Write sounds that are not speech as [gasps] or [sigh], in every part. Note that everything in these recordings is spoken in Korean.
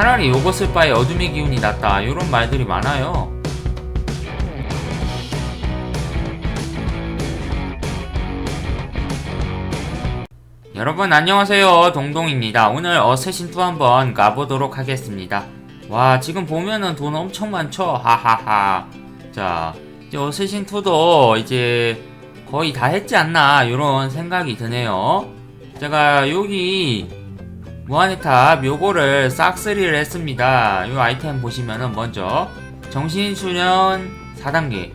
차라리 쓸 바에 어둠의 기운이 낫다. 이런 말들이 많아요. 여러분 안녕하세요. 동동입니다. 오늘 어쌔신2 한번 가보도록 하겠습니다. 와 지금 보면은 돈 엄청 많죠? 하하하. 자 이제 어쌔신 2도 이제 거의 다 했지 않나? 이런 생각이 드네요. 제가 여기 무한의 탑 요거를 싹쓸이를 했습니다. 요 아이템 보시면은 먼저 정신수련 4단계.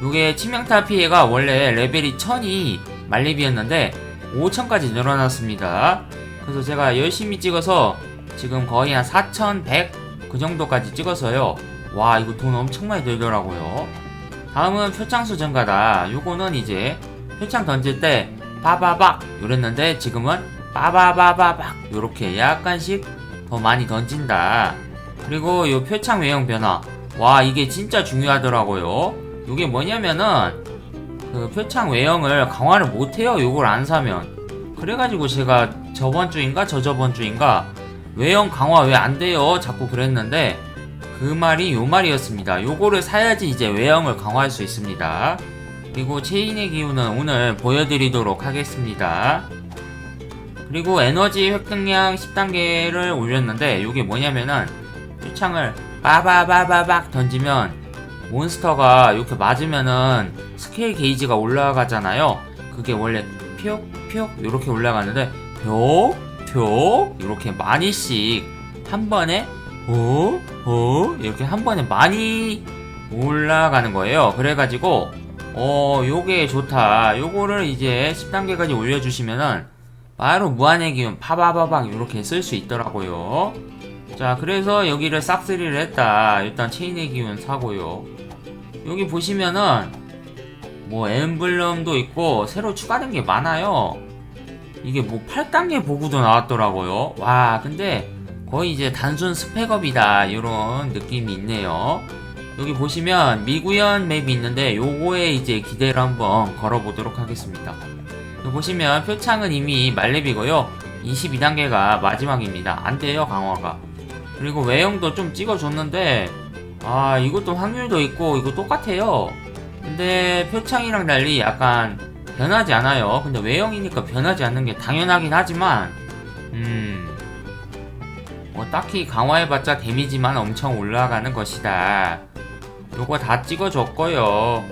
요게 치명타 피해가 원래 레벨이 1000이 만렙이었는데 5000까지 늘어났습니다. 그래서 제가 열심히 찍어서 지금 거의 한 4100 그 정도까지 찍어서요. 와 이거 돈 엄청 많이 들더라고요. 다음은 표창수 증가다. 요거는 이제 표창 던질 때 빠바박 요랬는데 지금은 빠바바바박 요렇게 약간씩 더 많이 던진다. 그리고 요 표창 외형 변화. 와 이게 진짜 중요하더라고요. 요게 뭐냐면은 그 표창 외형을 강화를 못해요 요걸 안 사면. 그래가지고 제가 저번 주인가 저저번 주인가 외형 강화 왜 안 돼요? 자꾸 그랬는데 그 말이 요 말이었습니다. 요거를 사야지 이제 외형을 강화할 수 있습니다. 그리고 체인의 기운은 오늘 보여드리도록 하겠습니다 그리고 에너지 획득량 10단계를 올렸는데 이게 뭐냐면은 표창을 빠바바바박 던지면 몬스터가 이렇게 맞으면은 스케일 게이지가 올라가잖아요 그게 원래 퓨옥퓨옥 이렇게 올라가는데 퓨옥퓨옥 이렇게 많이씩 한 번에 오, 오, 이렇게 한 번에 많이 올라가는 거예요. 그래가지고, 어, 요게 좋다. 요거를 이제 10단계까지 올려주시면은, 바로 무한의 기운, 파바바박, 이렇게 쓸 수 있더라고요. 자, 그래서 여기를 싹쓸이를 했다. 일단 체인의 기운 사고요. 여기 보시면은, 뭐, 엠블럼도 있고, 새로 추가된 게 많아요. 이게 뭐, 8단계 보구도 나왔더라고요. 와, 근데, 거의 이제 단순 스펙업이다 이런 느낌이 있네요 여기 보시면 미구현 맵이 있는데 요거에 이제 기대를 한번 걸어보도록 하겠습니다 보시면 표창은 이미 말렙이고요. 22단계가 마지막입니다. 안돼요 강화가. 그리고 외형도 좀 찍어줬는데 아 이것도 확률도 있고 이거 똑같아요. 근데 표창이랑 달리 약간 변하지 않아요. 근데 외형이니까 변하지 않는 게 당연하긴 하지만 음 뭐 딱히 강화해봤자 데미지만 엄청 올라가는 것이다. 요거 다 찍어줬고요.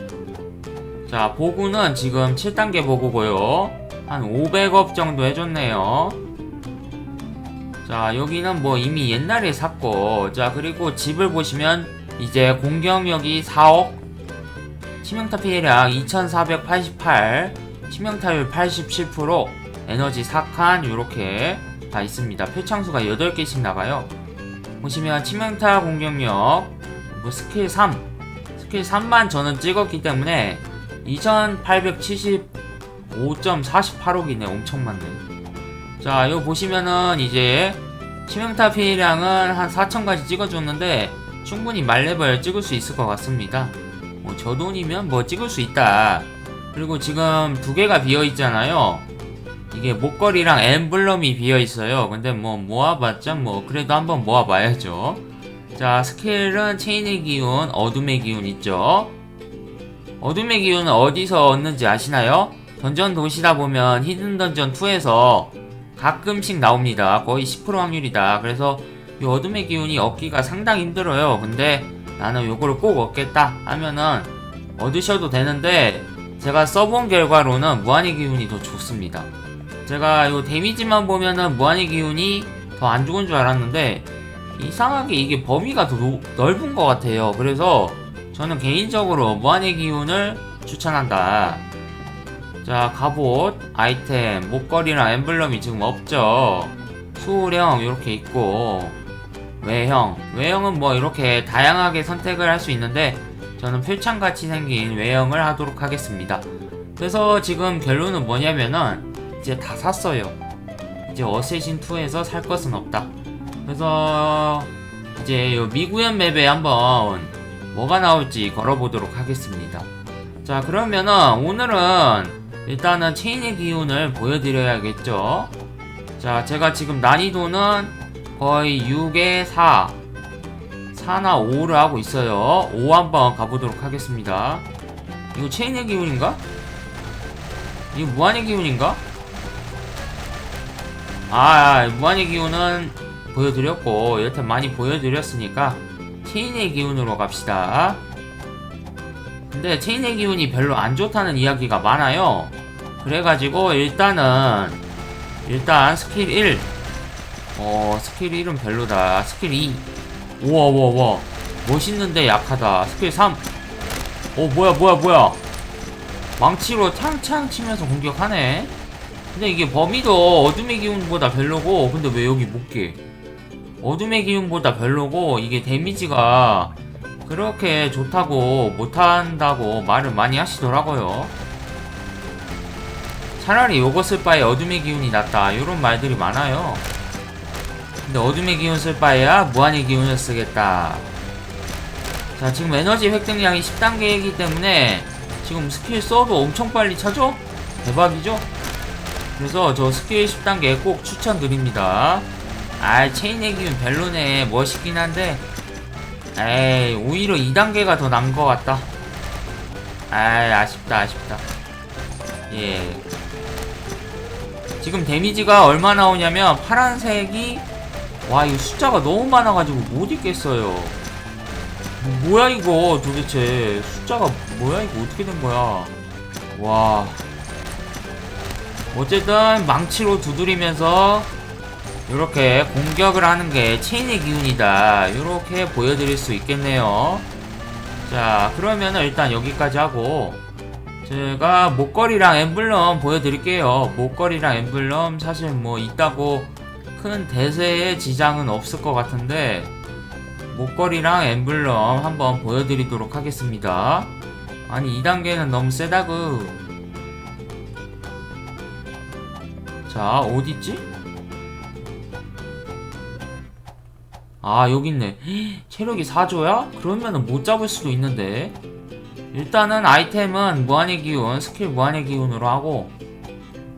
자, 보구는 지금 7단계 보구고요. 한 500업 정도 해줬네요. 자, 여기는 뭐 이미 옛날에 샀고, 자, 그리고 집을 보시면 이제 공격력이 4억, 치명타 피해량 2488, 치명타율 87%, 에너지 4칸, 요렇게 다 있습니다. 표창수가 8개씩 나가요. 보시면 치명타 공격력 뭐 스킬 3 스킬 3만 저는 찍었기 때문에 2875.48억이네 엄청 많네 자 이거 보시면은 이제 치명타 피해량은 한 4천까지 찍어줬는데 충분히 말렙을 찍을 수 있을 것 같습니다 뭐 저 돈이면 뭐 찍을 수 있다 그리고 지금 두 개가 비어 있잖아요 이게 목걸이랑 엠블럼이 비어 있어요. 근데 뭐 모아봤자 뭐 그래도 한번 모아봐야죠. 자 스킬은 체인의 기운, 어둠의 기운 있죠. 어둠의 기운은 어디서 얻는지 아시나요? 던전 도시다 보면 히든 던전 2에서 가끔씩 나옵니다. 거의 10% 확률이다. 그래서 이 어둠의 기운이 얻기가 상당히 힘들어요. 근데 나는 요거를 꼭 얻겠다 하면은 얻으셔도 되는데 제가 써본 결과로는 무한의 기운이 더 좋습니다. 제가 이 데미지만 보면은 무한의 기운이 더 안 좋은 줄 알았는데 이상하게 이게 범위가 더 노- 넓은 것 같아요. 그래서 저는 개인적으로 무한의 기운을 추천한다. 자, 갑옷, 아이템, 목걸이랑 엠블럼이 지금 없죠. 수호령 이렇게 있고 외형, 외형은 뭐 이렇게 다양하게 선택을 할 수 있는데 저는 표창같이 생긴 외형을 하도록 하겠습니다. 그래서 지금 결론은 뭐냐면은 이제 다 샀어요. 이제 어쌔신 2에서 살 것은 없다. 그래서 이제 요 미구현 맵에 한번 뭐가 나올지 걸어보도록 하겠습니다. 자 그러면은 오늘은 일단은 체인의 기운을 보여드려야겠죠. 자 제가 지금 난이도는 거의 6에 4 4나 5를 하고 있어요 5 한번 가보도록 하겠습니다 이거 체인의 기운인가? 이거 무한의 기운인가? 아 무한의 기운은 보여드렸고 여튼 많이 보여드렸으니까 체인의 기운으로 갑시다 근데 체인의 기운이 별로 안 좋다는 이야기가 많아요 그래가지고 일단은 일단 스킬 1 어, 스킬 1은 별로다. 스킬 2. 우와, 우와, 우와. 멋있는데 약하다. 스킬 3. 어, 뭐야, 뭐야, 뭐야. 망치로 탕창 치면서 공격하네. 근데 이게 범위도 어둠의 기운보다 별로고, 근데 왜 여기 못 깨? 어둠의 기운보다 별로고, 이게 데미지가 그렇게 좋다고, 못한다고 말을 많이 하시더라고요. 차라리 요거 쓸 바에 어둠의 기운이 낫다. 이런 말들이 많아요. 근데 어둠의 기운 쓸 바에야 무한의 기운을 쓰겠다. 자, 지금 에너지 획득량이 10단계이기 때문에 지금 스킬 써도 엄청 빨리 차죠? 대박이죠? 그래서 저 스킬 10단계 꼭 추천드립니다. 아, 체인의 기운 별로네. 멋있긴 한데, 에이, 오히려 2단계가 더 나은 것 같다. 아이, 아쉽다, 아쉽다. 예. 지금 데미지가 얼마 나오냐면, 파란색이 와 이거 숫자가 너무 많아가지고 못 읽겠어요 뭐, 뭐야 이거 도대체 숫자가 뭐야 이거 어떻게 된 거야 와 어쨌든 망치로 두드리면서 이렇게 공격을 하는 게 체인의 기운이다. 이렇게 보여드릴 수 있겠네요. 자 그러면은 일단 여기까지 하고 제가 목걸이랑 엠블럼 보여드릴게요. 목걸이랑 엠블럼 사실 뭐 있다고 큰 대세에 지장은 없을 것 같은데 목걸이랑 엠블럼 한번 보여드리도록 하겠습니다. 아니 2단계는 너무 세다구. 자 어딨지? 아 여기 있네. [gasps] 체력이 4조야? 그러면은 못 잡을 수도 있는데. 일단은 아이템은 무한의 기운 스킬 무한의 기운으로 하고.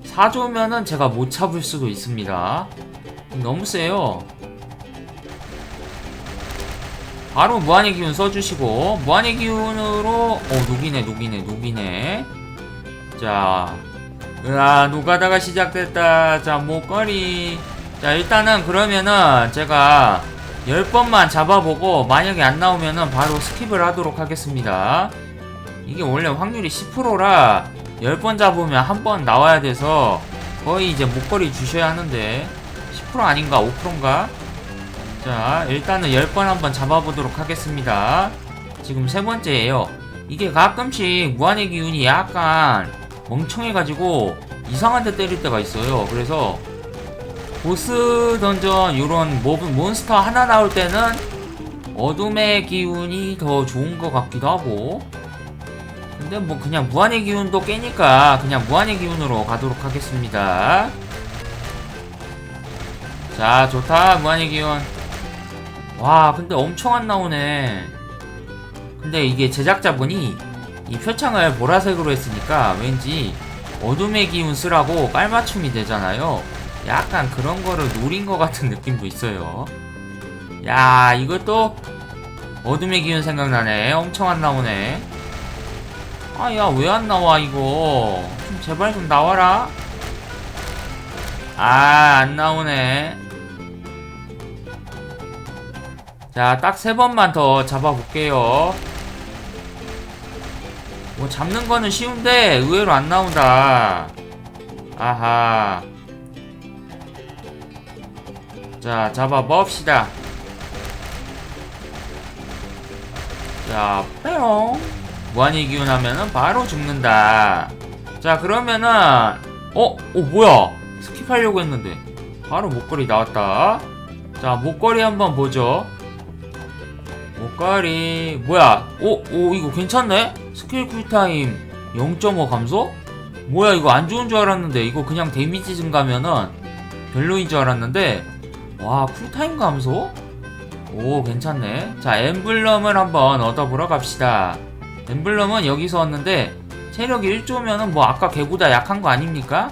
4조면은 제가 못 잡을 수도 있습니다. 너무 세요. 바로 무한의 기운 써주시고 무한의 기운으로 어 녹이네 녹이네 녹이네. 자 으아 노가다가 시작됐다. 자 목걸이. 자 일단은 그러면은 제가 10번만 잡아보고 만약에 안 나오면은 바로 스킵을 하도록 하겠습니다. 이게 원래 확률이 10%라 10번 잡으면 한 번 나와야 돼서 거의 이제 목걸이 주셔야 하는데 10% 아닌가 5%인가? 자 일단은 10번 한번 잡아보도록 하겠습니다. 지금 세 번째예요. 이게 가끔씩 무한의 기운이 약간 멍청해가지고 이상한 데 때릴 때가 있어요. 그래서 보스 던전 모, 몬스터 하나 나올 때는 어둠의 기운이 더 좋은 것 같기도 하고. 근데 뭐 그냥 무한의 기운도 깨니까 그냥 무한의 기운으로 가도록 하겠습니다. 자 좋다. 무한의 기운. 와 근데 엄청 안 나오네. 근데 이게 제작자분이 이 표창을 보라색으로 했으니까 왠지 어둠의 기운 쓰라고 깔맞춤이 되잖아요 약간 그런 거를 노린 것 같은 느낌도 있어요 야 이것도 어둠의 기운 생각나네 엄청 안 나오네 아 야 왜 안 나와 이거 좀 제발 좀 나와라 아 안 나오네 자, 딱 세 번만 더 잡아볼게요. 뭐, 잡는 거는 쉬운데, 의외로 안 나온다. 아하. 자, 잡아봅시다. 자, 빼용. 무한히 기운하면은 바로 죽는다. 자, 그러면은, 어? 어, 뭐야? 스킵하려고 했는데. 바로 목걸이 나왔다. 자, 목걸이 한번 보죠. 목걸이 뭐야 오, 오 이거 괜찮네? 스킬 쿨타임 0.5 감소? 뭐야 이거 안 좋은 줄 알았는데 이거 그냥 데미지 증가면은 별로인 줄 알았는데 와 쿨타임 감소? 오 괜찮네 자 엠블럼을 한번 얻어보러 갑시다 엠블럼은 여기서 얻는데 체력이 1조면은 뭐 아까 걔보다 약한 거 아닙니까?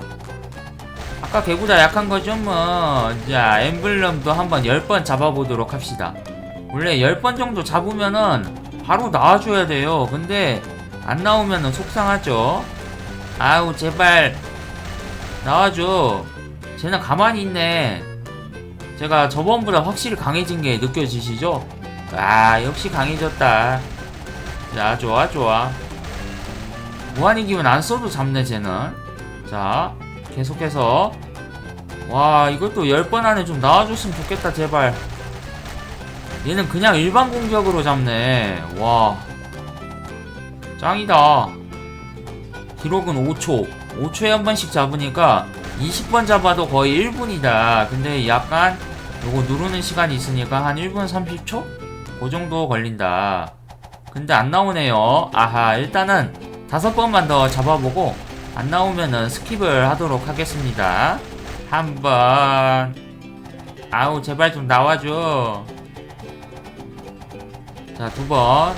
아까 개구다 약한 거죠 뭐. 자 엠블럼도 한번 10번 잡아보도록 합시다. 원래 10번 정도 잡으면은 바로 나와줘야 돼요. 근데 안 나오면은 속상하죠. 아우 제발 나와줘. 쟤는 가만히 있네. 제가 저번보다 확실히 강해진 게 느껴지시죠? 아 역시 강해졌다. 자 좋아 좋아. 무한의 기운 안 써도 잡네 쟤는. 자 계속해서 와 이것도 10번 안에 좀 나와줬으면 좋겠다 제발. 얘는 그냥 일반 공격으로 잡네. 와 짱이다. 기록은 5초. 5초에 한 번씩 잡으니까 20번 잡아도 거의 1분이다. 근데 약간 요거 누르는 시간이 있으니까 한 1분 30초? 그 정도 걸린다. 근데 안 나오네요. 아하, 일단은 다섯 번만 더 잡아보고 안 나오면은 스킵을 하도록 하겠습니다. 한 번. 아우, 제발 좀 나와줘. 자, 두 번.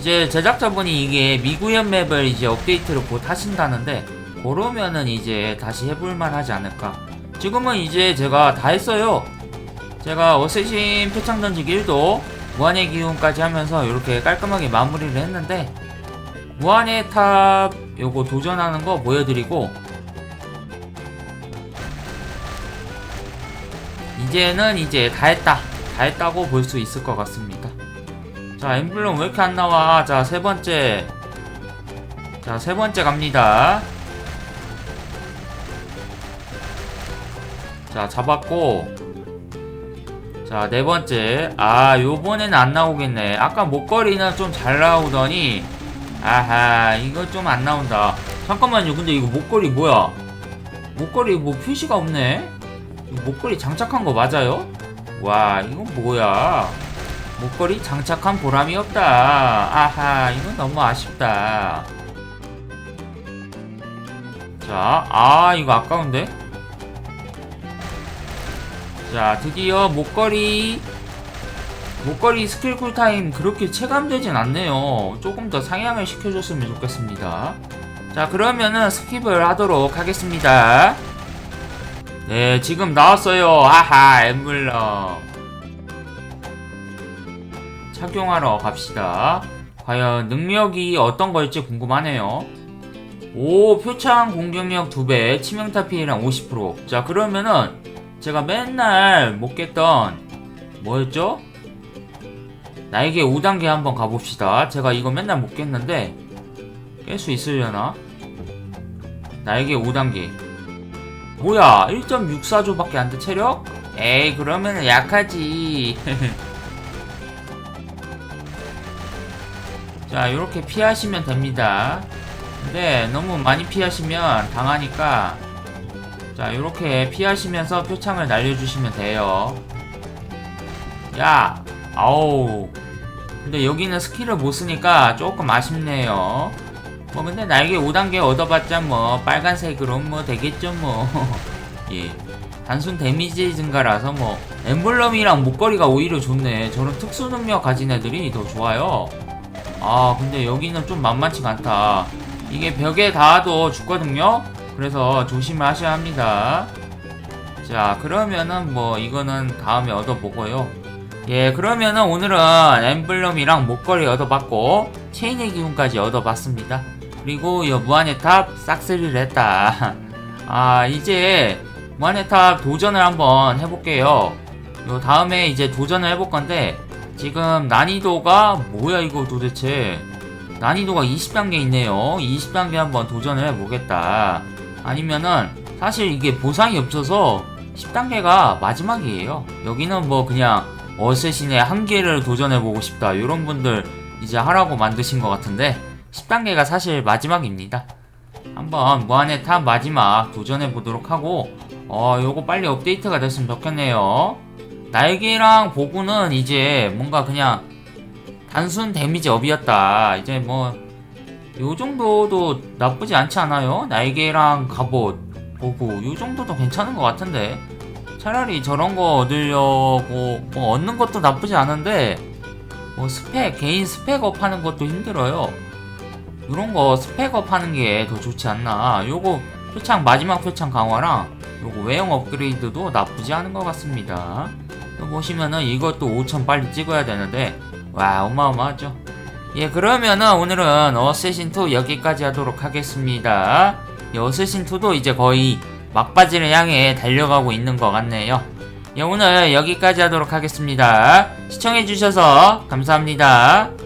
이제 제작자분이 이게 미구현 맵을 이제 업데이트를 곧 하신다는데 그러면은 이제 다시 해볼만 하지 않을까? 지금은 이제 제가 다 했어요. 제가 어쌔신 표창 던지기 1도 무한의 기운까지 하면서 이렇게 깔끔하게 마무리를 했는데 무한의 탑 요거 도전하는 거 보여드리고 이제는 이제 다 했다. 다 했다고 볼 수 있을 것 같습니다. 자 엠블럼 왜 이렇게 안 나와? 자 세 번째. 자 세 번째 갑니다 자 잡았고. 자 네 번째. 아 요번에는 안 나오겠네. 아까 목걸이는 좀잘 나오더니. 아하 이거 좀 안 나온다. 잠깐만요. 근데 이거 목걸이 뭐야? 목걸이 뭐 표시가 없네? 목걸이 장착한 거 맞아요? 와 이건 뭐야? 목걸이 장착한 보람이 없다. 아하 이건 너무 아쉽다. 자 아 이거 아까운데 자 드디어 목걸이 목걸이 스킬 쿨타임 그렇게 체감되진 않네요. 조금 더 상향을 시켜줬으면 좋겠습니다. 자 그러면은 스킵을 하도록 하겠습니다. 네 지금 나왔어요. 아하 엠블럼. 착용하러 갑시다. 과연 능력이 어떤 걸지 궁금하네요. 오 표창 공격력 2배 치명타 피해량 50%자 그러면은 제가 맨날 못 깼던 뭐였죠? 나에게 5단계 한번 가봅시다. 제가 이거 맨날 못 깼는데 깰 수 있으려나? 나에게 5단계. 뭐야? 1.64조밖에 안 돼 체력? 에이 그러면 약하지. [laughs] 자 이렇게 피하시면 됩니다. 근데 너무 많이 피하시면 당하니까 자 이렇게 피하시면서 표창을 날려주시면 돼요. 야 아우 근데 여기는 스킬을 못 쓰니까 조금 아쉽네요. 뭐 근데 날개 5단계 얻어봤자 뭐 빨간색으로 뭐 되겠죠 뭐예. [laughs] 단순 데미지 증가라서 뭐 엠블럼이랑 목걸이가 오히려 좋네. 저런 특수 능력 가진 애들이 더 좋아요. 아 근데 여기는 좀 만만치가 않다. 이게 벽에 닿아도 죽거든요 그래서 조심을 하셔야 합니다. 자, 그러면은 뭐 이거는 다음에 얻어보고요. 예, 그러면은 오늘은 엠블럼이랑 목걸이 얻어봤고 체인의 기운까지 얻어봤습니다. 그리고 이 무한의 탑 싹쓸이를 했다. [laughs] 아, 이제 무한의 탑 도전을 한번 해볼게요. 요 다음에 이제 도전을 해볼 건데 지금 난이도가 뭐야 이거 도대체 난이도가 20단계 있네요. 20단계 한번 도전을 해보겠다. 아니면은 사실 이게 보상이 없어서 10단계가 마지막이에요. 여기는 뭐 그냥 어쌔신의 한계를 도전해보고 싶다. 이런 분들 이제 하라고 만드신 것 같은데 10단계가 사실 마지막입니다. 한번 무한의 탑 마지막 도전해보도록 하고 어 요거 빨리 업데이트가 됐으면 좋겠네요. 날개랑 보구는 이제 뭔가 그냥 단순 데미지 업이었다. 이제 뭐 요 정도도 나쁘지 않지 않아요? 날개랑 갑옷, 보고 요 정도도 괜찮은 것 같은데 차라리 저런 거 얻으려고 뭐 얻는 것도 나쁘지 않은데 뭐 스펙 개인 스펙업 하는 것도 힘들어요. 이런 거 스펙업 하는 게 더 좋지 않나? 요거 표창 마지막 표창 강화랑 요거 외형 업그레이드도 나쁘지 않은 것 같습니다. 보시면은 이것도 5천 빨리 찍어야 되는데 와 어마어마하죠. 예 그러면은 오늘은 어쌔신2 여기까지 하도록 하겠습니다. 이 어쌔신2도 이제 거의 막바지를 향해 달려가고 있는 것 같네요. 예 오늘 여기까지 하도록 하겠습니다. 시청해주셔서 감사합니다.